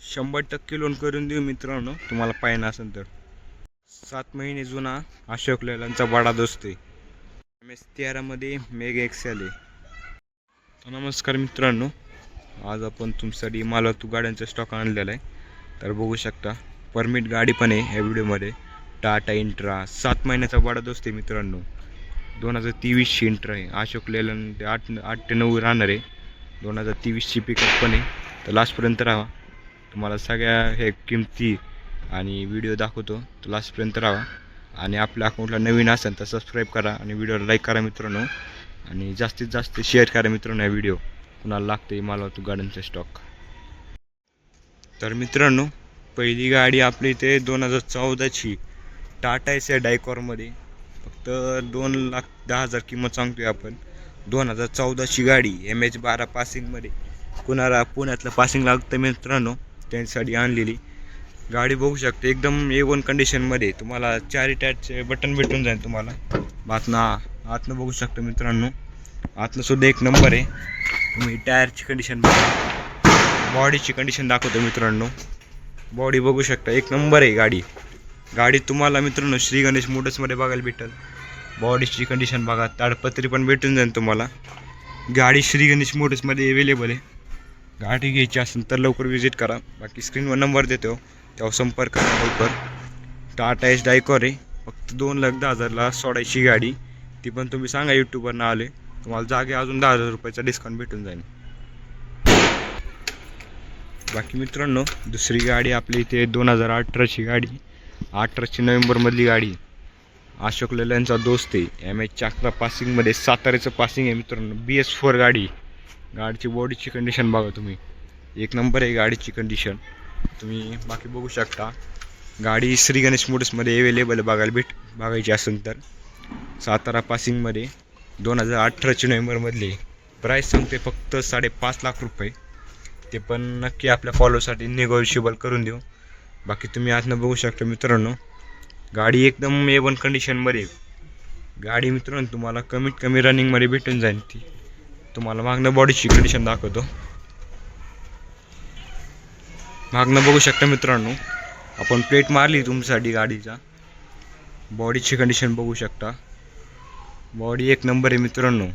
शंभर टक्के लोन करून देऊ मित्रांनो. तुम्हाला पाहिजे असेल तर. सात महिने जुना अशोक लेलांचा वाडा दोस्त. आहे एम एस तेरामध्ये मेगा एक्सेल आहे. नमस्कार मित्रांनो. आज आपण तुमच्यासाठी तू गाड्यांचा स्टॉक आणलेला आहे. तर बघू शकता परमिट गाडी पण आहे ह्या व्हिडिओमध्ये. टाटा इंट्रा सात महिन्याचा वाडा दोस्त आहे मित्रांनो. दोन हजार तेवीसची इंट्रा आहे. अशोक लेलन ते आठ आठ ते नऊ राहणार आहे. दोन हजार तेवीसची पिकअप पण आहे. तर लास्टपर्यंत राहा. तुम्हाला सगळ्या हे किमती आणि व्हिडिओ दाखवतो. तर लास्टपर्यंत राहा. आणि आपल्या अकाउंटला नवीन असेल तर सबस्क्राईब करा आणि व्हिडिओला लाईक करा मित्रांनो. आणि जास्तीत जास्त शेअर करा मित्रांनो हा व्हिडिओ कुणाला लागते मला तू गाड्यांचा स्टॉक तर मित्रांनो पहिली गाडी आपली इथे दोन हजार चौदाची टाटा एस डायकॉरमध्ये. फक्त दोन लाख दहा हजार किंमत सांगतोय आपण. दोन हजार चौदाची गाडी एम एच बारा पासिंगमध्ये कुणाला पुण्यातलं पासिंग लागतं मित्रांनो? त्यांच्यासाठी आणलेली. गाडी बघू शकते एकदम ए वन कंडिशनमध्ये तुम्हाला चारी टायरचे बटन भेटून जाईल तुम्हाला. आतनं आतनं बघू शकता मित्रांनो. आतनं सुद्धा एक नंबर आहे. तुम्ही टायरची कंडिशन बघा. बॉडीची कंडिशन दाखवतो मित्रांनो. बॉडी बघू शकता एक नंबर आहे गाडी. गाडी तुम्हाला मित्रांनो श्री गणेश मोटर्समध्ये बघायला भेटेल. बॉडीची कंडिशन बघा ताडपत्री पण भेटून जाईल तुम्हाला. गाडी श्री गणेश मोटर्समध्ये अवेलेबल आहे. गाडी घ्यायची असेल तर लवकर विजिट करा. बाकी स्क्रीनवर नंबर देतो. तेव्हा संपर्क करा लवकर. टाटा एस डायकॉर आहे. फक्त दोन लाख दहा हजारला सोडायची गाडी. ती पण तुम्ही सांगा यूट्यूबवरनं आले. तुम्हाला जागे अजून दहा हजार रुपयाचा डिस्काउंट भेटून जाईल. बाकी मित्रांनो दुसरी गाडी आपली इथे दोन हजार अठराची गाडी. अठराची नोव्हेंबरमधली गाडी. अशोक लेल्यांचा दोस्त आहे. एम एच चाकरा पासिंगमध्ये साताऱ्याचं पासिंग आहे मित्रांनो. बी एस फोर गाडी. गाडीची बॉडीची कंडिशन बघा तुम्ही. एक नंबर आहे गाडीची कंडिशन तुम्ही बाकी बघू शकता. गाडी श्री गणेश मोटर्समध्ये अवेलेबल बघायला भेट बघायची असेल तर. सातारा पासिंगमध्ये दोन हजार अठराची नोव्हेंबरमधली प्राईस सांगते फक्त साडेपाच लाख रुपये. ते पण नक्की आपल्या फॉलोसाठी निगोशिएबल करून देऊ. बाकी तुम्ही आतनं बघू शकता मित्रांनो. गाडी एकदम ए वन कंडिशनमध्ये आहे. गाडी मित्रांनो तुम्हाला कमीत कमी रनिंगमध्ये भेटून जाईल ती. तुम्हाला मागणं बॉडीची कंडिशन दाखवतो. मागणं बघू शकता मित्रांनो आपण प्लेट मारली तुमच्यासाठी गाडीचा. बॉडीची कंडिशन बघू शकता. बॉडी एक नंबर आहे मित्रांनो.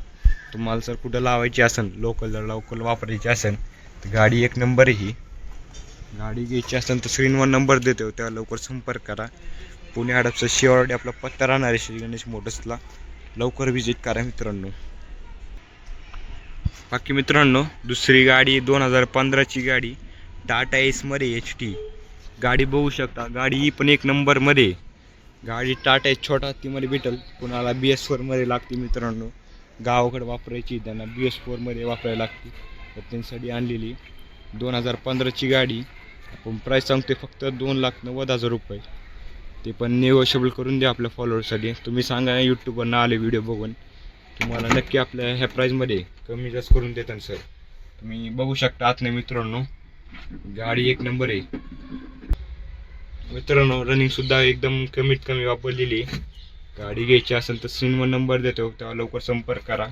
तुम्हाला जर कुठं लावायची असेल लोकल जर लोकल वापरायची असेल तर गाडी एक नंबर आहे ही. गाडी घ्यायची असेल तर स्क्रीनवर नंबर देतो तेव्हा लवकर संपर्क करा. पुणे हडपचा शिवाडी आपला पत्ता राहणार आहे श्री गणेश मोटर्सला लवकर व्हिजिट करा मित्रांनो. बाकी मित्रांनो दुसरी गाडी दोन हजार पंधराची गाडी टाटा एसमध्ये एच टी गाडी बघू शकता. गाडी ही पण एक नंबरमध्ये गाडी टाटा एस छोटा हत्तीमध्ये भेटेल. कुणाला बी एस फोरमध्ये लागते मित्रांनो. गावाकडे वापरायची त्यांना बी एस फोरमध्ये वापरायला लागते. तर त्यांच्यासाठी आणलेली दोन हजार पंधराची गाडी. आपण प्राईस सांगते फक्त दोन लाख नव्वद हजार रुपये. ते पण निगोशिएबल करून द्या आपल्या फॉलोअर्ससाठी तुम्ही सांगा यूट्यूबवर ना आले व्हिडिओ बघून. तुम्हाला नक्की आपल्या ह्या प्राईजमध्ये कमी जास्त करून देतात सर तुम्ही बघू शकता आतने मित्रांनो. गाडी एक नंबर आहे. मित्रांनो रनिंग सुद्धा एकदम कमीत कमी वापरलेली गाडी घ्यायची असेल तर स्क्रीनवर नंबर देतो. तेव्हा लवकर संपर्क करा.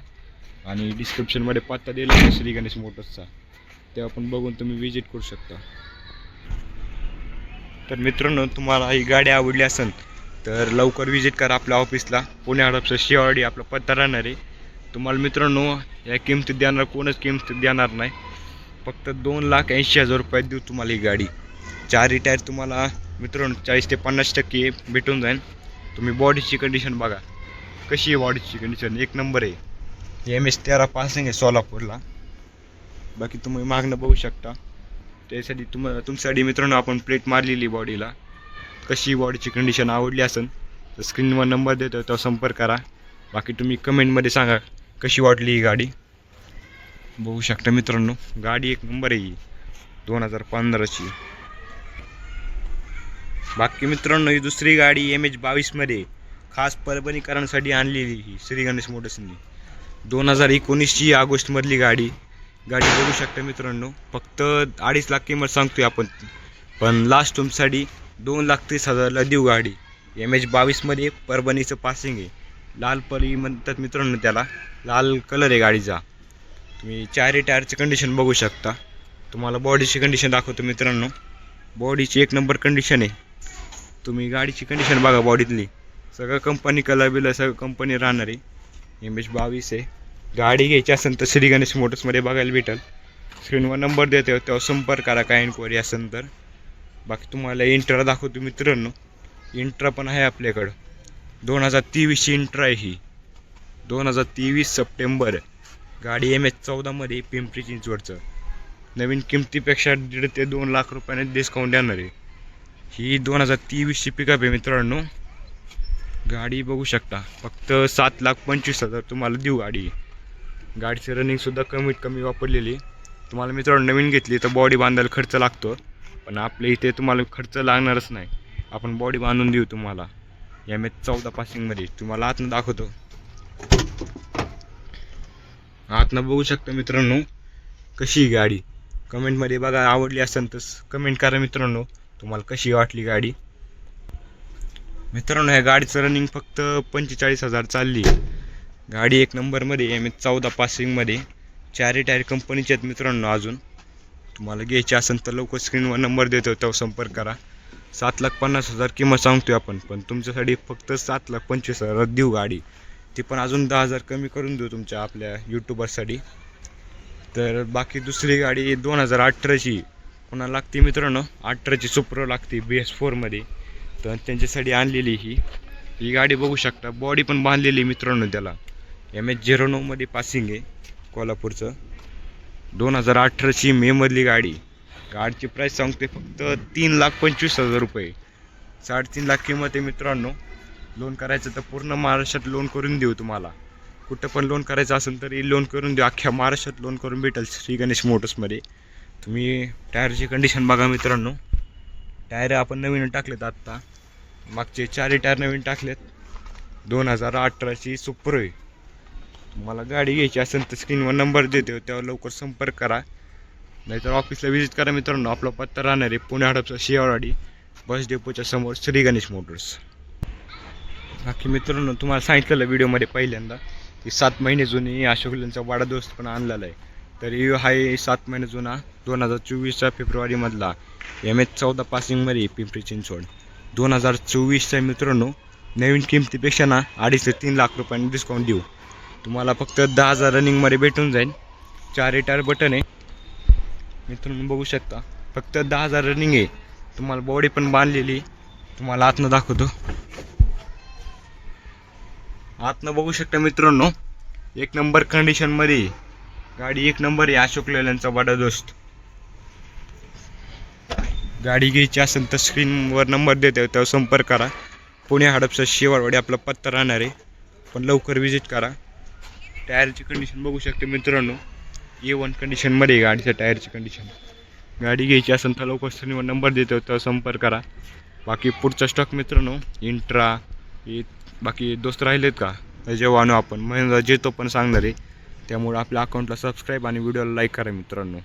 आणि डिस्क्रिप्शनमध्ये पत्ता दिला आहे श्री गणेश मोटर्सचा. तेव्हा पण बघून तुम्ही विजिट करू शकता. तर मित्रांनो तुम्हाला ही गाडी आवडली असेल तर लवकर विजिट करा आपल्या ऑफिसला पुणे हडपचं शिवाडी आपला पत्ता राहणार आहे. तुम्हाला मित्रांनो या किमतीत देणार कोणच किमतीत देणार नाही. फक्त दोन लाख ऐंशी हजार रुपयात देऊ तुम्हाला ही गाडी. चारही टायर तुम्हाला मित्रांनो चाळीस ते पन्नास टक्के भेटून जाईल. तुम्ही बॉडीची कंडिशन बघा. कशी आहे बॉडीची कंडिशन एक नंबर आहे. एम एस तेरा पासिंग आहे सोलापूरला. बाकी तुम्ही मागणं बघू शकता. त्यासाठी तुम तुमच्यासाठी मित्रांनो आपण प्लेट मारलेली बॉडीला कशी बॉडीची कंडिशन आवडली असेल तर स्क्रीनवर नंबर देतो तो संपर्क करा. बाकी तुम्ही कमेंटमध्ये सांगा कशी वाटली ही गाडी? बघू शकता मित्रांनो गाडी एक नंबर आहे ही दोन हजार पंधराची. बाकी मित्रांनो ही दुसरी गाडी एम एच बावीसमध्ये खास परभणीकरांसाठी आणलेली ही श्री गणेश मोटर्सनी. दोन हजार एकोणीसची ऑगस्टमधली गाडी. गाडी बघू शकता मित्रांनो फक्त अडीच लाख किंमत सांगतोय आपण. पण लास्ट तुमच्यासाठी दोन लाख तीस हजारला देऊ गाडी. एम एच बावीसमध्ये परभणीचं पासिंग आहे. लाल परी म्हणतात मित्रांनो त्याला. लाल कलर आहे गाडीचा. तुम्ही चारही टायरचं कंडिशन बघू शकता. तुम्हाला बॉडीची कंडिशन दाखवतो मित्रांनो. बॉडीची एक नंबर कंडिशन आहे. तुम्ही गाडीची कंडिशन बघा बॉडीतली सगळं कंपनी कलर बिलर सगळं कंपनी राहणार आहे. एम एच बावीस आहे. गाडी घ्यायची असेल तर श्री गणेश मोटर्समध्ये बघायला भेटेल. स्क्रीनवर नंबर देते तेव्हा संपर्क करा काय इन्क्वायरी असेल तर. बाकी तुम्हाला इंट्रा दाखवतो मित्रांनो. इंट्रा पण आहे आपल्याकडं. दोन हजार तेवीसची इंट्रा आहे ही. दोन हजार तेवीस सप्टेंबर. गाडी एम एच चौदामध्ये पिंपरी चिंचवडचं. नवीन किमतीपेक्षा दीड ते दोन लाख रुपयाने डिस्काउंट देणार आहे. ही दोन हजार तेवीसची पिकअप आहे मित्रांनो. गाडी बघू शकता. फक्त सात लाख पंचवीस हजार तुम्हाला देऊ गाडी. गाडीचं रनिंगसुद्धा कमीत कमी वापरलेली तुम्हाला मित्रांनो नवीन घेतली तर बॉडी बांधायला खर्च लागतो. पण आपल्या इथे तुम्हाला खर्च लागणारच नाही. आपण बॉडी बांधून देऊ तुम्हाला. एम एच चौदा पासिंगमध्ये तुम्हाला आतनं दाखवतो. आतनं बघू शकता मित्रांनो कशी गाडी. कमेंटमध्ये बघा आवडली असेल तर कमेंट करा मित्रांनो तुम्हाला कशी वाटली गाडी. मित्रांनो ह्या गाडीचं रनिंग फक्त पंचेचाळीस हजार चालली. गाडी एक नंबरमध्ये एम एच चौदा पासिंगमध्ये चारही टायर कंपनीचे आहेत मित्रांनो अजून. तुम्हाला घ्यायची असेल तर लवकर स्क्रीनवर नंबर देतो तेव्हा संपर्क करा. सात लाख पन्नास हजार किंमत सांगतोय आपण पण तुमच्यासाठी फक्त सात लाख पंचवीस हजार देऊ गाडी. ती पण अजून दहा हजार कमी करून देऊ तुमच्या आपल्या यूट्यूबरसाठी तर बाकी दुसरी गाडी दोन हजार अठराची. पुन्हा लागते मित्रांनो? अठराची सुप्रो लागते बी एस फोरमध्ये तर त्यांच्यासाठी आणलेली ही. ही गाडी बघू शकता. बॉडी पण बांधलेली आहे मित्रांनो त्याला. एम एच झिरो नऊमध्ये पासिंग आहे कोल्हापूरचं. दोन हजार अठराची मेमधली गाडी. गाडीची प्राईस सांगते फक्त तीन लाख पंचवीस हजार रुपये. साडेतीन लाख किंमत आहे मित्रांनो. लोन करायचं तर पूर्ण महाराष्ट्रात लोन करून देऊ तुम्हाला. कुठं पण लोन करायचं असेल तरी लोन करून देऊ. अख्ख्या महाराष्ट्रात लोन करून भेटेल श्री गणेश मोटर्समध्ये तुम्ही टायरची कंडिशन बघा मित्रांनो. टायर आपण नवीन टाकलेत आत्ता. मागचे चारही टायर नवीन टाकलेत. दोन हजार अठराची सुपर आहे. तुम्हाला गाडी घ्यायची असेल तर स्क्रीनवर नंबर देतो तेव्हा लवकर संपर्क करा. नाहीतर ऑफिसला व्हिजिट करा मित्रांनो. आपला पत्ता राहणार आहे पुणे हडपचा शियावाडी बस डेपोच्या समोर श्री गणेश मोटर्स बाकी मित्रांनो तुम्हाला सांगितलेलं व्हिडिओमध्ये पहिल्यांदा की सात महिने जुनी अशोक लेनचा वाडा दोस्त पण आणलेला आहे. तर हा सात महिने जुना दोन हजार चोवीसच्या फेब्रुवारीमधला एम एच चौदा पासिंगमध्ये पिंपरी चिंचवड. दोन हजार चोवीसच्या मित्रांनो नवीन किमतीपेक्षा ना अडीच ते तीन लाख रुपयांनी डिस्काउंट देऊ. तुम्हाला फक्त दहा हजार रनिंगमध्ये भेटून जाईल. चार रिटायर बटन आहे. मित्रांनो बघू शकता. फक्त दहा हजार रनिंग आहे. तुम्हाला बॉडी पण बांधलेली तुम्हाला आतनं दाखवतो. आतनं बघू शकता मित्रांनो एक नंबर कंडिशनमध्ये गाडी एक नंबर आहे अशोक लेल्यांचा बडा दोस्त. गाडी घ्यायची असेल तर स्क्रीनवर नंबर देते तेव्हा संपर्क करा. पुणे हडपचा शिवारवाडी आपला पत्ता राहणार आहे. पण लवकर विजिट करा. टायरची कंडिशन बघू शकते मित्रांनो. ए वन कंडिशनमध्ये गाडीच्या टायरची कंडिशन गाडी घ्यायची असेल तर लवकर स्क्रीनवर नंबर देतो तर संपर्क करा. बाकी पुढचा स्टॉक मित्रांनो इंट्रा हे बाकी दोस्त राहिलेत का? जेव्हा आणू आपण महिंद्रा जेतो पण सांगणार आहे. त्यामुळे आपल्या अकाउंटला सबस्क्राईब आणि व्हिडिओला लाईक करा मित्रांनो.